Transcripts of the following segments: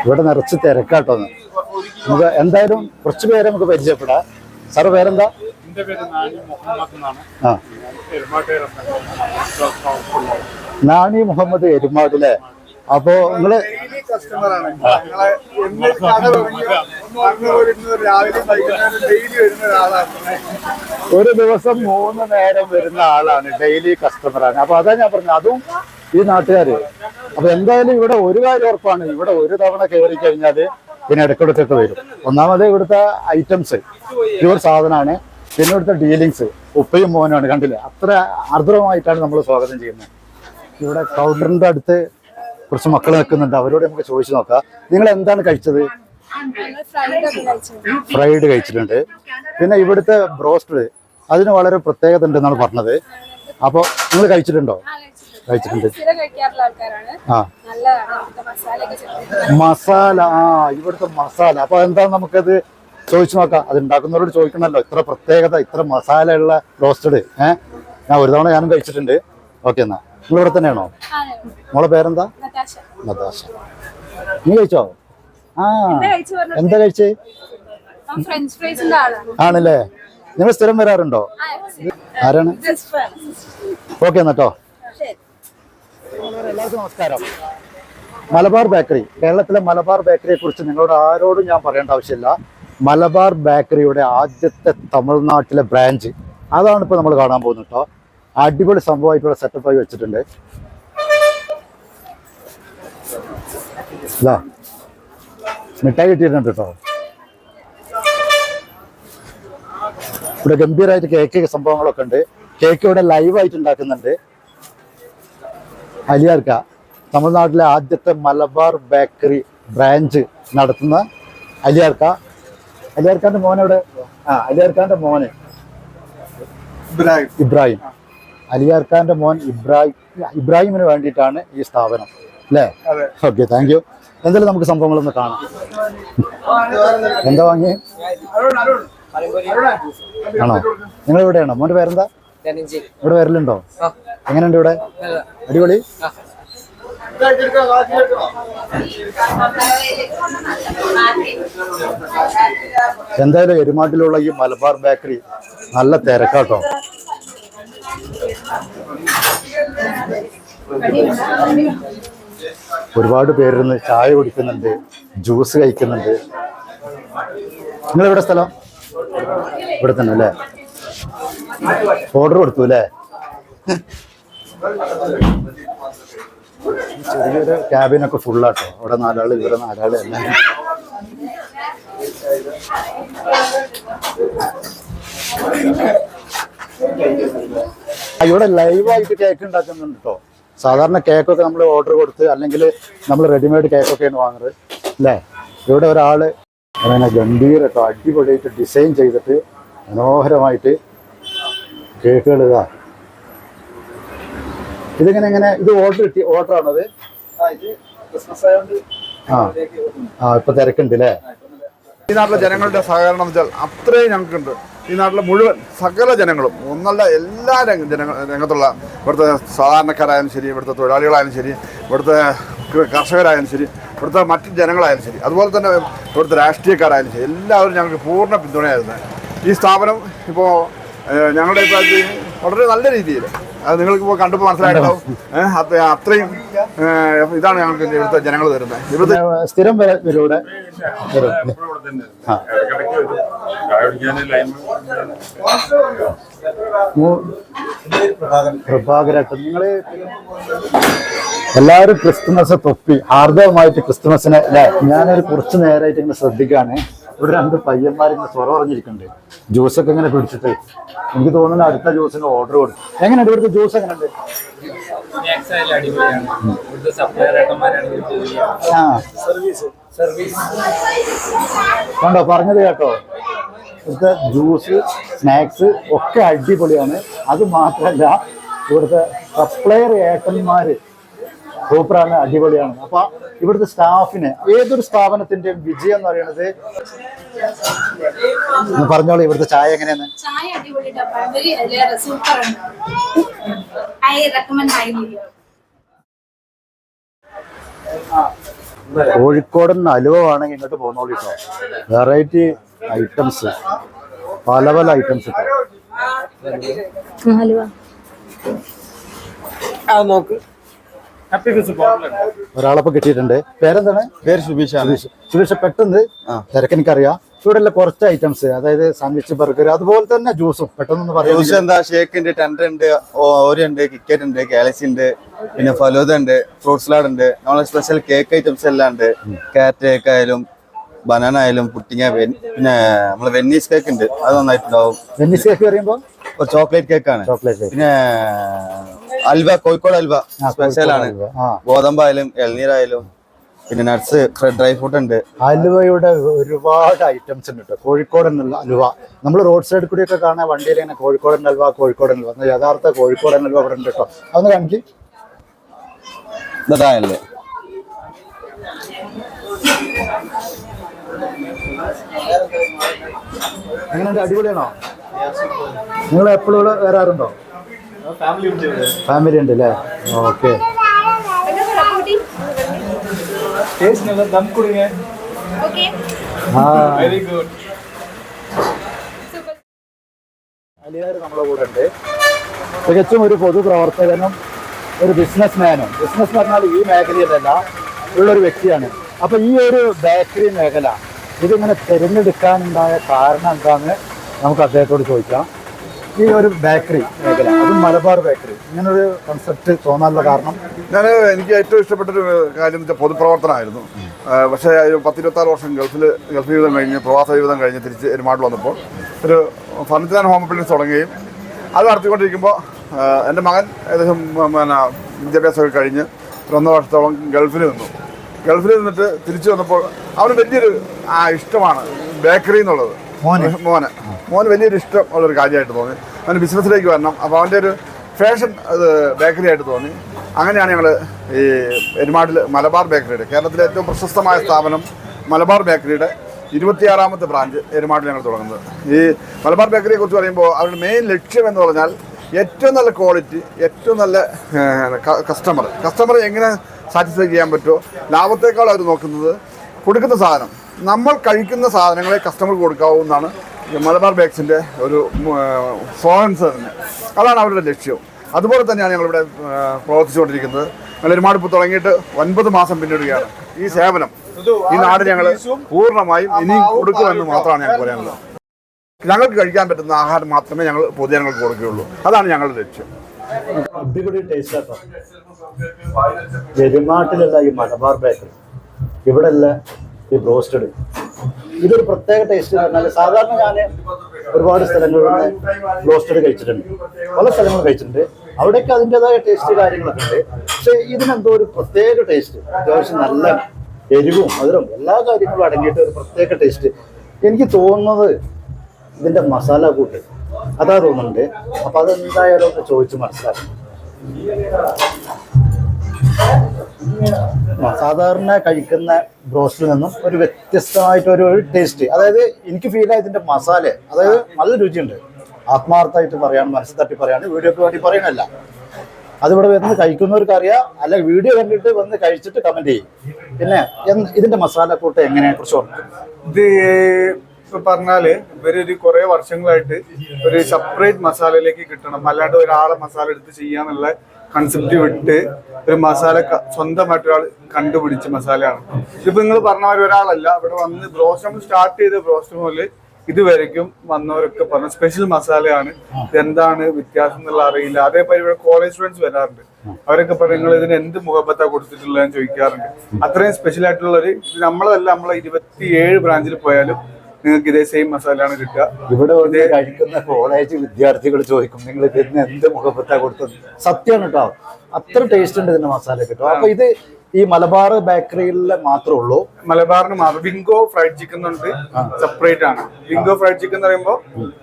ഇവിടെ നിറച്ച് തിരക്കാട്ടോ നമുക്ക് എന്തായാലും കുറച്ച് പേരെ നമുക്ക് പരിചയപ്പെടാം. സാറ് പേരെന്താ? ആ. നാണി മുഹമ്മദ് എരുമാടിലെ അപ്പോ നിങ്ങൾ ഒരു ദിവസം മൂന്ന് നേരം വരുന്ന ആളാണ് ഡെയിലി കസ്റ്റമറാണ് അപ്പൊ അതാ ഞാൻ പറഞ്ഞത്. അതും ഈ നാട്ടുകാര്. അപ്പൊ എന്തായാലും ഇവിടെ ഒരു കാര്യം ഉറപ്പാണ്. ഇവിടെ ഒരു തവണ കയറി കഴിഞ്ഞാൽ പിന്നെ ഇടയ്ക്കിടയ്ക്കൊക്കെ വരും. ഒന്നാമത് ഇവിടുത്തെ ഐറ്റംസ് പ്യൂർ സാധനമാണ് പിന്നെ ഇവിടുത്തെ ഡീലിങ്സ് ഉപ്പയും മോനുമാണ്. കണ്ടില്ല? അത്ര ആർദ്രമായിട്ടാണ് നമ്മൾ സ്വാഗതം ചെയ്യുന്നത്. ഇവിടെ കൗണ്ടറിന്റെ അടുത്ത് കുറച്ച് മക്കൾ നിൽക്കുന്നുണ്ട്. അവരോട് നമുക്ക് ചോദിച്ചു നോക്കാം. നിങ്ങൾ എന്താണ് കഴിച്ചത്? ഫ്രൈഡ് കഴിച്ചിട്ടുണ്ട്. പിന്നെ ഇവിടുത്തെ ബ്രോസ്റ്റഡ് അതിന് വളരെ പ്രത്യേകത ഉണ്ടെന്നാണ് പറഞ്ഞത്. അപ്പോൾ നിങ്ങൾ കഴിച്ചിട്ടുണ്ടോ? കഴിച്ചിട്ടുണ്ട്. ആ. മസാല ആ ഇവിടുത്തെ മസാല. അപ്പൊ എന്താ നമുക്കത് ചോദിച്ചു നോക്കാം. അത് ഉണ്ടാക്കുന്നവരോട് ചോദിക്കണമല്ലോ ഇത്ര പ്രത്യേകത ഇത്ര മസാല ഉള്ള റോസ്റ്റഡ് ഏഹ് ഞാൻ ഒരു തവണ ഞാനും കഴിച്ചിട്ടുണ്ട്. ഓക്കെ എന്നാ. നിങ്ങൾ ഇവിടെ തന്നെയാണോ? നിങ്ങളെ മോളെ പേരെന്താ? നതാശ നീ കഴിച്ചോ? ആ. എന്താ കഴിച്ച് ആണല്ലേ. നിങ്ങൾ സ്ഥിരം വരാറുണ്ടോ? ആരാണ്? ഓക്കെ എന്നാട്ടോ. എല്ലാവർക്കും നമസ്കാരം. മലബാർ ബേക്കറി. കേരളത്തിലെ മലബാർ ബേക്കറിയെ കുറിച്ച് നിങ്ങളോട് ആരോടും ഞാൻ പറയേണ്ട ആവശ്യമില്ല. മലബാർ ബേക്കറിയുടെ ആദ്യത്തെ തമിഴ്നാട്ടിലെ ബ്രാഞ്ച്. അതാണ് ഇപ്പോൾ നമ്മൾ കാണാൻ പോകുന്നത് കേട്ടോ. അടിപൊളി സംഭവമായിട്ടുള്ള സെറ്റപ്പ് ആയി വെച്ചിട്ടുണ്ട്. മിഠായി കിട്ടിയിട്ടുണ്ട് കേട്ടോ. ഇവിടെ ഗംഭീരമായിട്ട് കേക്ക് സംഭവങ്ങളൊക്കെ ഉണ്ട്. കേക്ക് ഇവിടെ ലൈവായിട്ട് ഉണ്ടാക്കുന്നുണ്ട്. അലിയാർക്ക തമിഴ്നാട്ടിലെ ആദ്യത്തെ മലബാർ ബേക്കറി ബ്രാഞ്ച് നടത്തുന്ന അലിയാർക്ക. അലിയാർക്കാന്റെ മോനെവിടെ ആ അലിയാർക്കാന്റെ മോനെ. ഇബ്രാഹിം. ഇബ്രാഹിം. അലിയാർക്കാന്റെ മോൻ ഇബ്രാഹിം ഇബ്രാഹിമിന് വേണ്ടിയിട്ടാണ് ഈ സ്ഥാപനം. അല്ലേ. ഓക്കെ താങ്ക് യു എന്തായാലും നമുക്ക് സംഭവങ്ങളൊന്ന് കാണാം. എന്താ വാങ്ങി ആണോ? നിങ്ങൾ എവിടെയാണോ മോന്റെ പേരെന്താ? ഇവിടെ വരലുണ്ടോ? എങ്ങനെയുണ്ട് ഇവിടെ? അടിപൊളി. എന്തായാലും എരുമാട്ടിലുള്ള ഈ മലബാർ ബേക്കറി നല്ല തിരക്കാട്ടോ. ഒരുപാട് പേരിന്ന് ചായ കുടിക്കുന്നുണ്ട് ജ്യൂസ് കഴിക്കുന്നുണ്ട്. നിങ്ങളിവിടെ സ്ഥലം? ഇവിടെ തന്നെ അല്ലേ? ഓർഡർ കൊടുത്തു അല്ലേ ചെറിയൊരു ക്യാബിനൊക്കെ ഫുള്ളാട്ടോ അവിടെ നാലാൾ ഇവിടെ നാലാൾ എല്ലാം. ആ, ഇവിടെ ലൈവായിട്ട് കേക്ക് ഉണ്ടാക്കുന്നുണ്ട് കേട്ടോ സാധാരണ കേക്കൊക്കെ നമ്മൾ ഓർഡർ കൊടുത്ത് അല്ലെങ്കിൽ നമ്മൾ റെഡിമെയ്ഡ് കേക്കൊക്കെയാണ് വാങ്ങുന്നത്. അല്ലേ? ഇവിടെ ഒരാൾ അങ്ങനെ ഗംഭീര കേട്ടോ അടിപൊളിയായിട്ട് ഡിസൈൻ ചെയ്തിട്ട് മനോഹരമായിട്ട് കേക്കുകൾ ഇതാ ഇതിങ്ങനെ എങ്ങനെ ഇത് ഓർഡർ കിട്ടി ഓർഡർ ആണത്. ആ ആ. ഇപ്പൊ തിരക്കുണ്ട് അല്ലേ ഈ നാട്ടിലെ ജനങ്ങളുടെ സഹകരണം എന്ന് വെച്ചാൽ അത്രയും ഞങ്ങൾക്കുണ്ട്. ഈ നാട്ടിലെ മുഴുവൻ സകല ജനങ്ങളും ഒന്നല്ല എല്ലാ രംഗ ജനങ്ങൾ രംഗത്തുള്ള ഇവിടുത്തെ സാധാരണക്കാരായാലും ശരി ഇവിടുത്തെ തൊഴിലാളികളായാലും ശരി ഇവിടുത്തെ കർഷകരായാലും ശരി ഇവിടുത്തെ മറ്റ് ജനങ്ങളായാലും ശരി അതുപോലെ തന്നെ ഇവിടുത്തെ രാഷ്ട്രീയക്കാരായാലും ശരി എല്ലാവരും ഞങ്ങൾക്ക് പൂർണ പിന്തുണയായിരുന്നു. ഈ സ്ഥാപനം ഇപ്പോൾ ഞങ്ങളുടെ അഭിപ്രായത്തിൽ വളരെ നല്ല രീതിയിൽ. അത് നിങ്ങൾക്ക് ഇപ്പോൾ കണ്ടപ്പോൾ മനസ്സിലായിട്ടുണ്ടാവും അപ്പം അത്രയും ഇതാണ് ഞങ്ങൾക്ക് ഇവിടുത്തെ ജനങ്ങൾ തരുന്നത്. ഇവിടുത്തെ സ്ഥിരം വരെ വരും ഇവിടെ വരും അല്ലേ? ആ. ഇടയ്ക്കിടയ്ക്ക് വരും ചായ കുടിക്കാൻ ലൈൻ മൂ- പ്രഭാകരേട്ടൻ എല്ലാവരും ക്രിസ്തുമസ് തൊപ്പി ആർദ്രമായിട്ട് ക്രിസ്തുമസിനെ അല്ലേ? ഞാനൊരു കുറച്ച് നേരമായിട്ട് ഇങ്ങനെ ശ്രദ്ധിക്കാണ് ഇവിടെ രണ്ട് പയ്യന്മാർ ഇങ്ങനെ സ്വരം ജ്യൂസ് ഒക്കെ ഇങ്ങനെ പിടിച്ചിട്ട് എനിക്ക് തോന്നുന്നു അടുത്ത ജ്യൂസിന് ഓർഡർ കൊടുക്കും. എങ്ങനെയുണ്ട് ഇവിടുത്തെ ജ്യൂസ് എങ്ങനെയുണ്ട്? കണ്ടോ പറഞ്ഞത് കേട്ടോ. ഇവിടുത്തെ ജ്യൂസ് സ്നാക്സ് ഒക്കെ അടിപൊളിയാണ്. അത് മാത്രമല്ല ഇവിടുത്തെ സപ്ലയർ ഏട്ടന്മാര് സൂപ്പറാണ് അടിപൊളിയാണ്. അപ്പൊ ഇവിടുത്തെ സ്റ്റാഫിന് ഏതൊരു സ്ഥാപനത്തിന്റെ വിജയം എന്ന് പറയുന്നത്? പറഞ്ഞോളൂ ഇവിടുത്തെ ചായ എങ്ങനെയാണ്? ചായ അടിപൊളി വെരി സൂപ്പർ ആണ് ഐ റെക്കമെൻഡ് ഹൈലി കോഴിക്കോടൻ അലുവ വേണമെങ്കിൽ ഇങ്ങോട്ട് പോന്നോളൂ കേട്ടോ വെറൈറ്റി ഐറ്റംസ് പല പല ഐറ്റംസ് നോക്ക്. ഹാപ്പി ഫിസ് ബോട്ടിൽ ഒരാളെ കിട്ടിയിട്ടുണ്ട്. പേരെന്താണ്? പേര് സുബീഷാണ് സുരേഷ് പെട്ടെന്ന് തിരക്കെനിക്കറിയാം. ഇവിടെ ഉള്ള കുറച്ച് ഐറ്റംസ് അതായത് സാൻഡ്വിച്ച് ബർഗർ അതുപോലെ തന്നെ ജ്യൂസും പെട്ടെന്ന് പറയാം ജ്യൂസ് എന്താ ഷേക്ക് ഉണ്ട് ടെൻഡർ ഉണ്ട് ഓരി ഉണ്ട് കിക്കറ്റ് ഉണ്ട് കാലസി ഉണ്ട് പിന്നെ ഫലൂദ ഉണ്ട് ഫ്രൂട്ട് സലാഡ് ഉണ്ട്. നമ്മളെ സ്പെഷ്യൽ കേക്ക് ഐറ്റംസ് എല്ലാം ഉണ്ട്. കാരറ്റ് കേക്ക് ആയാലും ബനാന ആയാലും പുട്ടിങ്ങ പിന്നെ നമ്മളെ വെന്നീസ് കേക്ക് ഉണ്ട്. അത് നന്നായിട്ടുണ്ടാവും. വെന്നീസ് കേക്ക് പറയുമ്പോൾ ഒരു ചോക്ലേറ്റ് കേക്കാണ് ചോക്ലേറ്റ് പിന്നെ അൽവ കോഴിക്കോട് അൽവ. സ്പെഷ്യൽ ആണ്. അൽവ. ആ. ഗോതമ്പായാലും ഇളനീരായാലും പിന്നെ നട്ട്സ് ഡ്രൈ ഫ്രൂട്ട് ഉണ്ട്. അലുവയുടെ ഒരുപാട് ഐറ്റംസ് ഉണ്ട് കേട്ടോ കോഴിക്കോടൻ എന്നുള്ള അലുവ നമ്മൾ റോഡ് സൈഡിൽ ഒക്കെ കാണാൻ വണ്ടിയിൽ ഇങ്ങനെ കോഴിക്കോടൻ അലുവ കോഴിക്കോടൻ അലുവ യഥാർത്ഥ കോഴിക്കോടൻ അലുവ ഇവിടെ ഉണ്ട് കേട്ടോ അതൊന്ന് കാണിക്ക്. ഇതായല്ലേ എങ്ങനെയുണ്ട്? അടിപൊളിയാണോ? നിങ്ങൾ എപ്പോഴും ഇവിടെ വരാറുണ്ടോ? ഫാമിലി ഉണ്ട് അല്ലേ? ഓക്കെ ടേസ്റ്റ് നല്ല ദം കുടുങ്ങ. ഓക്കെ ആ. വെരി ഗുഡ് അലിയാർ നമ്മളെ കൂടെ ഉണ്ട് തികച്ചും ഒരു പൊതുപ്രവർത്തകനും ഒരു ബിസിനസ് മാനും ബിസിനസ് പറഞ്ഞാൽ ഈ മേഖലയിലല്ല ഉള്ളൊരു വ്യക്തിയാണ്. അപ്പൊ ഈ ഒരു ബേക്കറി മേഖല ഇതിങ്ങനെ തിരഞ്ഞെടുക്കാനുണ്ടായ കാരണം എന്താന്ന് നമുക്ക് അദ്ദേഹത്തോട് ചോദിക്കാം. ഈ ഒരു ബേക്കറി മേഖല അതും മലബാർ ബേക്കറി ഇങ്ങനൊരു കൺസെപ്റ്റ് തോന്നാനുള്ള കാരണം? ഞാൻ എനിക്ക് ഏറ്റവും ഇഷ്ടപ്പെട്ടൊരു കാര്യം വെച്ചാൽ പൊതുപ്രവർത്തനമായിരുന്നു. പക്ഷേ പത്തിരുപത്താറ് വർഷം ഗൾഫിൽ ഗൾഫ് ജീവിതം കഴിഞ്ഞ് പ്രവാസ ജീവിതം കഴിഞ്ഞ് തിരിച്ച് എരുമാട്ടിൽ വന്നപ്പോൾ ഒരു ഫർണിച്ചർ ആൻഡ് ഹോം അപ്ലയൻസ് തുടങ്ങുകയും അത് നടത്തിക്കൊണ്ടിരിക്കുമ്പോൾ എന്റെ മകൻ ഏകദേശം പിന്നെ വിദ്യാഭ്യാസമൊക്കെ കഴിഞ്ഞ് ഒന്നര വർഷത്തോളം ഗൾഫിൽ നിന്നു. ഗൾഫിൽ നിന്നിട്ട് തിരിച്ചു വന്നപ്പോൾ അവന് വലിയൊരു ഇഷ്ടമാണ് ബേക്കറി എന്നുള്ളത്. മോന്? മോനെ മോന്. വലിയൊരു ഇഷ്ടം ഉള്ളൊരു കാര്യമായിട്ട് തോന്നി. അവന് ബിസിനസ്സിലേക്ക് വരണം. അപ്പോൾ അവന്റെ ഒരു ഫാഷൻ അത് ബേക്കറി ആയിട്ട് തോന്നി. അങ്ങനെയാണ് ഞങ്ങൾ ഈ എരുമാട്ടിൽ മലബാർ ബേക്കറിയുടെ കേരളത്തിലെ ഏറ്റവും പ്രശസ്തമായ സ്ഥാപനം മലബാർ ബേക്കറിയുടെ ഇരുപത്തിയാറാമത്തെ ബ്രാഞ്ച് എരുമാട്ടിൽ ഞങ്ങൾ തുടങ്ങുന്നത്. ഈ മലബാർ ബേക്കറിയെ കുറിച്ച് പറയുമ്പോൾ അവരുടെ മെയിൻ ലക്ഷ്യം എന്ന് പറഞ്ഞാൽ ഏറ്റവും നല്ല ക്വാളിറ്റി ഏറ്റവും നല്ല കസ്റ്റമർ കസ്റ്റമർ എങ്ങനെ സാറ്റിസ്ഫൈ ചെയ്യാൻ പറ്റുമോ? ലാഭത്തേക്കാൾ അവർ നോക്കുന്നത് കൊടുക്കുന്ന സാധനം. നമ്മൾ കഴിക്കുന്ന സാധനങ്ങളെ കസ്റ്റമർക്ക് കൊടുക്കാവുന്നതാണ് മലബാർ ബേക്സിന്റെ ഒരു സ്ലോഗൻസ് തന്നെ. അതാണ് അവരുടെ ലക്ഷ്യം. അതുപോലെ തന്നെയാണ് ഞങ്ങളിവിടെ പ്രവർത്തിച്ചുകൊണ്ടിരിക്കുന്നത്. ഞങ്ങൾ ഒരുപാട് ഇപ്പോൾ തുടങ്ങിയിട്ട് ഒൻപത് മാസം പിന്നിടുകയാണ് ഈ സേവനം. ഈ നാട് ഞങ്ങൾ പൂർണമായും ഇനിയും കൊടുക്കുമെന്ന് മാത്രമാണ് ഞങ്ങൾക്ക് പറയാനുള്ളത്. ഞങ്ങൾക്ക് കഴിക്കാൻ പറ്റുന്ന ആഹാരം മാത്രമേ ഞങ്ങൾ പൊതുജനങ്ങൾക്ക് കൊടുക്കുകയുള്ളൂ. അതാണ് ഞങ്ങളുടെ ലക്ഷ്യം. അടിപൊളി ഈ മലബാർ ബേക്കറി ഇവിടെ ഈ ബ്രോസ്റ്റഡ് ഇതൊരു പ്രത്യേക ടേസ്റ്റ് പറഞ്ഞാൽ സാധാരണ ഞാൻ ഒരുപാട് സ്ഥലങ്ങളിൽ ബ്രോസ്റ്റഡ് കഴിച്ചിട്ടുണ്ട്. പല സ്ഥലങ്ങളും കഴിച്ചിട്ടുണ്ട്. അവിടെയൊക്കെ അതിന്റെതായ ടേസ്റ്റ് കാര്യങ്ങളൊക്കെ ഉണ്ട്. പക്ഷെ ഇതിനെന്തോ ഒരു പ്രത്യേക ടേസ്റ്റ് അത്യാവശ്യം നല്ല എരിവും മധുരവും എല്ലാ കാര്യങ്ങളും അടങ്ങിയിട്ട് ഒരു പ്രത്യേക ടേസ്റ്റ് എനിക്ക് തോന്നുന്നത് ഇതിന്റെ മസാല കൂട്ട്. അതാ തോന്നുന്നുണ്ട്. അപ്പൊ അതെന്തായാലും ഒന്ന് ചോദിച്ച് മനസ്സിലാക്കണം. ആ, സാധാരണ കഴിക്കുന്ന ബ്രോസ്റ്റിൽ നിന്നും ഒരു വ്യത്യസ്തമായിട്ടൊരു ടേസ്റ്റ്. അതായത് എനിക്ക് ഫീൽ ആയ ഇതിന്റെ മസാല അതായത് നല്ല രുചിയുണ്ട്. ആത്മാർത്ഥമായിട്ട് പറയാണ് മനസ്സിൽ തട്ടി പറയാണ് വീഡിയോക്ക് വേണ്ടി പറയണല്ല അതിവിടെ വന്ന് കഴിക്കുന്നവർക്ക് അറിയാം അല്ല വീഡിയോ കണ്ടിട്ട് വന്ന് കഴിച്ചിട്ട് കമന്റ് ചെയ്യും. പിന്നെ ഇതിന്റെ മസാല കൂട്ട് എങ്ങനെയാണ് കുറിച്ച് ഇത് ഇപ്പൊ പറഞ്ഞാൽ ഇവരൊരു കുറെ വർഷങ്ങളായിട്ട് ഒരു സെപ്പറേറ്റ് മസാലയിലേക്ക് കിട്ടണം. അല്ലാണ്ട് ഒരാളെ മസാല എടുത്ത് ചെയ്യാന്നുള്ള കൺസെപ്റ്റ് വിട്ട് ഒരു മസാല സ്വന്തമായിട്ട് ഒരാൾ കണ്ടുപിടിച്ച മസാലയാണ്. ഇതിപ്പോ നിങ്ങൾ പറഞ്ഞ ഒരാളല്ല. ഇവിടെ വന്ന് ബ്രോസ്റ്റം സ്റ്റാർട്ട് ചെയ്ത ബ്രോസ്റ്റം മുതൽ ഇതുവരെക്കും വന്നവരൊക്കെ പറഞ്ഞ സ്പെഷ്യൽ മസാലയാണ്. ഇതെന്താണ് വ്യത്യാസം എന്നുള്ള അറിയില്ല. അതേപോലെ ഇവിടെ കോളേജ് സ്റ്റുഡൻസ് വരാറുണ്ട്. അവരൊക്കെ പറയും നിങ്ങൾ ഇതിന് എന്ത് മുഖപത്താ കൊടുത്തിട്ടുള്ളതെന്ന് ചോദിക്കാറുണ്ട്. അത്രയും സ്പെഷ്യൽ ആയിട്ടുള്ള ഒരു ഇത് നമ്മളതല്ല നമ്മളെ ഇരുപത്തിയേഴ് ബ്രാഞ്ചിൽ പോയാലും നിങ്ങൾക്ക് ഇതേ സെയിം മസാലയാണ് കിട്ടുക. ഇവിടെ വന്ന് കഴിക്കുന്ന കോളേജ് വിദ്യാർത്ഥികൾ ചോദിക്കും നിങ്ങൾ ഇതിന് എന്ത് മുഖപ്പത്താ കൊടുത്തത്? സത്യമാണ് കേട്ടോ. അത്ര ടേസ്റ്റ് ഉണ്ട് ഇതിന്റെ മസാല കിട്ടും അപ്പൊ ഇത് ഈ മലബാർ ബേക്കറിയിലെ മാത്രമേ ഉള്ളൂ. മലബാറിന് മാത്രം. വിങ്കോ ഫ്രൈഡ് ചിക്കൻ ഉണ്ട്. സെപ്പറേറ്റ് ആണ്. വിങ്കോ ഫ്രൈഡ് ചിക്കൻ എന്ന് പറയുമ്പോൾ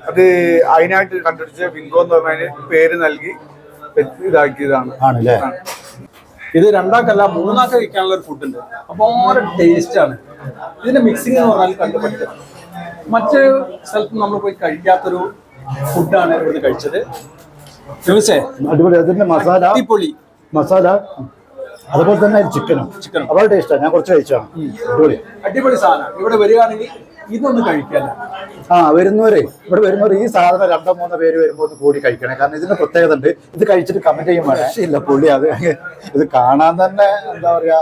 അത് അതിനായിട്ട് കണ്ടുപിടിച്ച വിങ്കോ എന്ന് പറഞ്ഞ പേര് നൽകി ഇതാക്കിയതാണ്. ആണല്ലേ? ഇത് രണ്ടാക്കല്ല മൂന്നാക്ക കഴിക്കാനുള്ള ഒരു ഫുഡ് ഉണ്ട്. അപ്പൊ ടേസ്റ്റ് ആണ്. ഇതിന്റെ മിക്സിംഗ് എന്ന് പറഞ്ഞാൽ കണ്ടുപിടിച്ചത് മറ്റ് സ്ഥലത്ത് നമ്മൾ പോയി കഴിക്കാത്തൊരു ഫുഡാണ് ഇവിടുന്ന് കഴിച്ചത്. അടിപൊളി. അതിന്റെ മസാല. അടിപൊളി. മസാല. അതുപോലെ തന്നെ ചിക്കനും. ചിക്കനും. വളരെ ടേസ്റ്റാണ് ഞാൻ കുറച്ച് കഴിച്ചാണ് അടിപൊളി. അടിപൊളി സാധനം. ഇവിടെ വരികയാണെങ്കിൽ ഇതൊന്ന് കഴിക്കല്ല ആ വരുന്നവരെ. ഇവിടെ വരുന്നവർ ഈ സാധനം രണ്ടോ മൂന്നോ പേര് വരുമ്പോൾ ഒന്ന് കൂടി കഴിക്കണേ. കാരണം ഇതിന്റെ പ്രത്യേകത ഉണ്ട്. ഇത് കഴിച്ചിട്ട് കമന്റ് ചെയ്യും ഇല്ല പുള്ളി അത് ഇത് കാണാൻ തന്നെ എന്താ പറയാ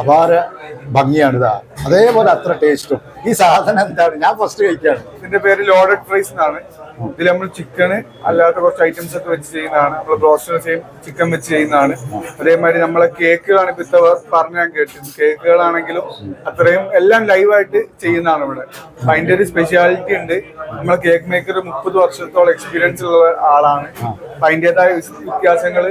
അപാര ഭംഗിയാണ് ഇതാ. അതേപോലെ അത്ര ടേസ്റ്റും. ഈ സാധനം എന്താണ്? ഞാൻ ഫസ്റ്റ് കഴിക്കുകയാണ് ഇതിന്റെ പേര് ലോഡഡ് ഫ്രൈസ് എന്നാണ്. ഇതിൽ നമ്മൾ ചിക്കന് അല്ലാത്ത കുറച്ച് ഐറ്റംസ് ഒക്കെ വെച്ച് ചെയ്യുന്നതാണ്. നമ്മൾ ബ്രോസ്റ്റർ സെയിം ചിക്കൻ വെച്ച് ചെയ്യുന്നതാണ്. അതേമാതിരി നമ്മളെ കേക്കുകളാണ് ഇപ്പൊ പറഞ്ഞ് ഞാൻ കേട്ടിരുന്നു. കേക്കുകളാണെങ്കിലും അത്രയും എല്ലാം ലൈവായിട്ട് ചെയ്യുന്നതാണ് ഇവിടെ. അതിന്റെ ഒരു സ്പെഷ്യാലിറ്റി ഉണ്ട്. നമ്മളെ കേക്ക് മേക്കർ മുപ്പത് വർഷത്തോളം എക്സ്പീരിയൻസ് ഉള്ള ആളാണ്. അതിന്റെതായ വ്യത്യാസങ്ങൾ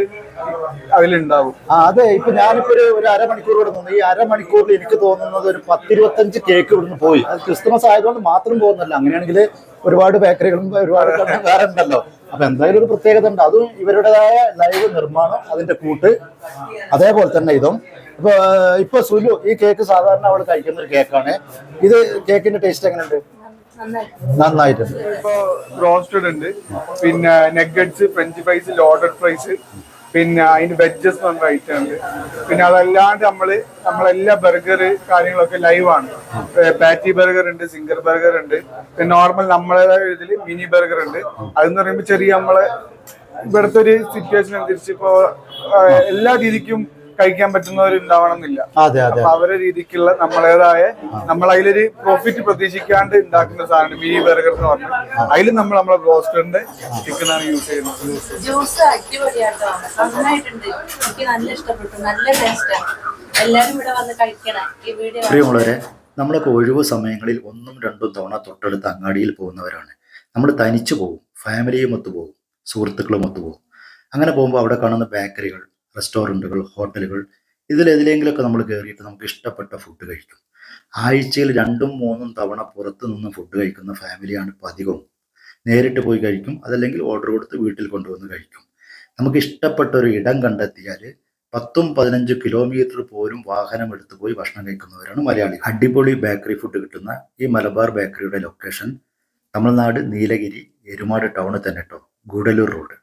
അതിലുണ്ടാവും. ആ അതെ ഇപ്പൊ ഞാനിപ്പോ ഒരു ഒരു അരമണിക്കൂർ ഇവിടെ നിന്ന്. ഈ അരമണിക്കൂറിൽ എനിക്ക് തോന്നുന്നത് ഒരു പത്തിരുപത്തഞ്ച് കേക്ക് ഇവിടുന്ന് പോയി. അത് ക്രിസ്മസ് ആയതുകൊണ്ട് മാത്രം പോകുന്നല്ല അങ്ങനെയാണെങ്കിൽ ഒരുപാട് ബേക്കറികളും ഒരുപാട് വേറെ ഉണ്ടല്ലോ. അപ്പൊ എന്തായാലും ഒരു പ്രത്യേകത ഉണ്ട്. അതും ഇവരുടേതായ ലൈവ് നിർമ്മാണം അതിന്റെ കൂട്ട്. അതേപോലെ തന്നെ ഇതും. ഇപ്പൊ ഇപ്പൊ സുലു ഈ കേക്ക് സാധാരണ അവൾ കഴിക്കുന്ന ഒരു കേക്കാണ് ഇത് കേക്കിന്റെ ടേസ്റ്റ് എങ്ങനെയുണ്ട്? നന്നായിട്ട് നന്നായിട്ടുണ്ട്. ഇപ്പൊ റോസ്റ്റഡ് ഉണ്ട്. പിന്നെ nuggets French fries loaded fries പിന്നെ അതിന് വെജസ് നമ്മൾ ഐറ്റം ഉണ്ട്. പിന്നെ അതല്ലാണ്ട് നമ്മൾ നമ്മളെല്ലാ ബർഗർ കാര്യങ്ങളൊക്കെ ലൈവ് ആണ്. പാറ്റി ബർഗർ ഉണ്ട് സിംഗർ ബർഗർ ഉണ്ട്. പിന്നെ നോർമൽ നമ്മളേതായ ഇതിൽ മിനി ബർഗർ ഉണ്ട്. അതെന്ന് പറയുമ്പോൾ ചെറിയ നമ്മളെ ഇവിടുത്തെ ഒരു സിറ്റുവേഷൻ അനുസരിച്ച് ഇപ്പോ എല്ലാ രീതിക്കും കഴിക്കാൻ പറ്റുന്നവരുണ്ടാവണം എന്നില്ല അതെ അതെ. അപ്പൊ അവരുടെ രീതിക്കുള്ള നമ്മളേതായ നമ്മൾ അതിലൊരു പ്രോഫിറ്റ് പ്രതീക്ഷിക്കാണ്ട് ഉണ്ടാക്കുന്ന സാധനം മിനി ബർഗർ എന്ന് പറഞ്ഞു അതിൽ നമ്മൾ നമ്മളെ ബ്രോസ്റ്ററിന്റെ ചിക്കൻ ആണ് യൂസ് ചെയ്യുന്നത്. ജ്യൂസ് അടിപൊളിയാട്ടോ. നന്നായിട്ടുണ്ട്. എനിക്ക് നല്ല ഇഷ്ടപ്പെട്ടു. നല്ല ടേസ്റ്റാണ് എല്ലാവരും ഇവിടെ വന്ന് കഴിക്കണം. ഈ വീഡിയോ പ്രിയമുള്ളവരെ നമ്മളൊക്കെ ഒഴിവ് സമയങ്ങളിൽ ഒന്നും രണ്ടും തവണ തൊട്ടടുത്ത് അങ്ങാടിയിൽ പോകുന്നവരാണ്. നമ്മൾ തനിച്ചു പോകും. ഫാമിലിയും ഒത്തു പോകും സുഹൃത്തുക്കളും ഒത്തു പോകും അങ്ങനെ പോകുമ്പോൾ അവിടെ കാണുന്ന ബേക്കറികൾ റെസ്റ്റോറന്റുകൾ ഹോട്ടലുകൾ ഇതിലെതിലെങ്കിലുമൊക്കെ നമ്മൾ കയറിയിട്ട് നമുക്ക് ഇഷ്ടപ്പെട്ട ഫുഡ് കഴിക്കും. ആഴ്ചയിൽ രണ്ടും മൂന്നും തവണ പുറത്തു നിന്ന് ഫുഡ് കഴിക്കുന്ന ഫാമിലിയാണ് ഇപ്പോൾ അധികവും. നേരിട്ട് പോയി കഴിക്കും അതല്ലെങ്കിൽ ഓർഡർ കൊടുത്ത് വീട്ടിൽ കൊണ്ടുവന്ന് കഴിക്കും. നമുക്ക് ഇഷ്ടപ്പെട്ട ഒരു ഇടം കണ്ടെത്തിയാൽ പത്തും പതിനഞ്ച് കിലോമീറ്റർ പോലും വാഹനം എടുത്തു പോയി ഭക്ഷണം കഴിക്കുന്നവരാണ് മലയാളി. അടിപൊളി ബേക്കറി ഫുഡ് കിട്ടുന്ന ഈ മലബാർ ബേക്കറിയുടെ ലൊക്കേഷൻ തമിഴ്നാട് നീലഗിരി എരുമാട് ടൗണിൽ തന്നെ കേട്ടോ ഗുഡലൂർ റോഡ്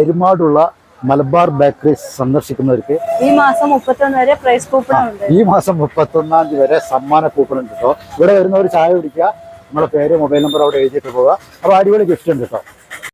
എരുമാടുള്ള മലബാർ ബേക്കറി സന്ദർശിക്കുന്നവർക്ക് ഈ മാസം മുപ്പത്തൊന്ന് വരെ പ്രൈസ് കൂപ്പൺ ഈ മാസം മുപ്പത്തൊന്നാം തീയതി വരെ സമ്മാന കൂപ്പൺ ഉണ്ട് കേട്ടോ. ഇവിടെ വരുന്നവർ ചായ കുടിക്കുക. നമ്മുടെ പേര് മൊബൈൽ നമ്പർ അവിടെ എഴുതിയിട്ട് പോവുക. അപ്പോൾ അടിപൊളി ഗിഫ്റ്റ് ഉണ്ട് കേട്ടോ.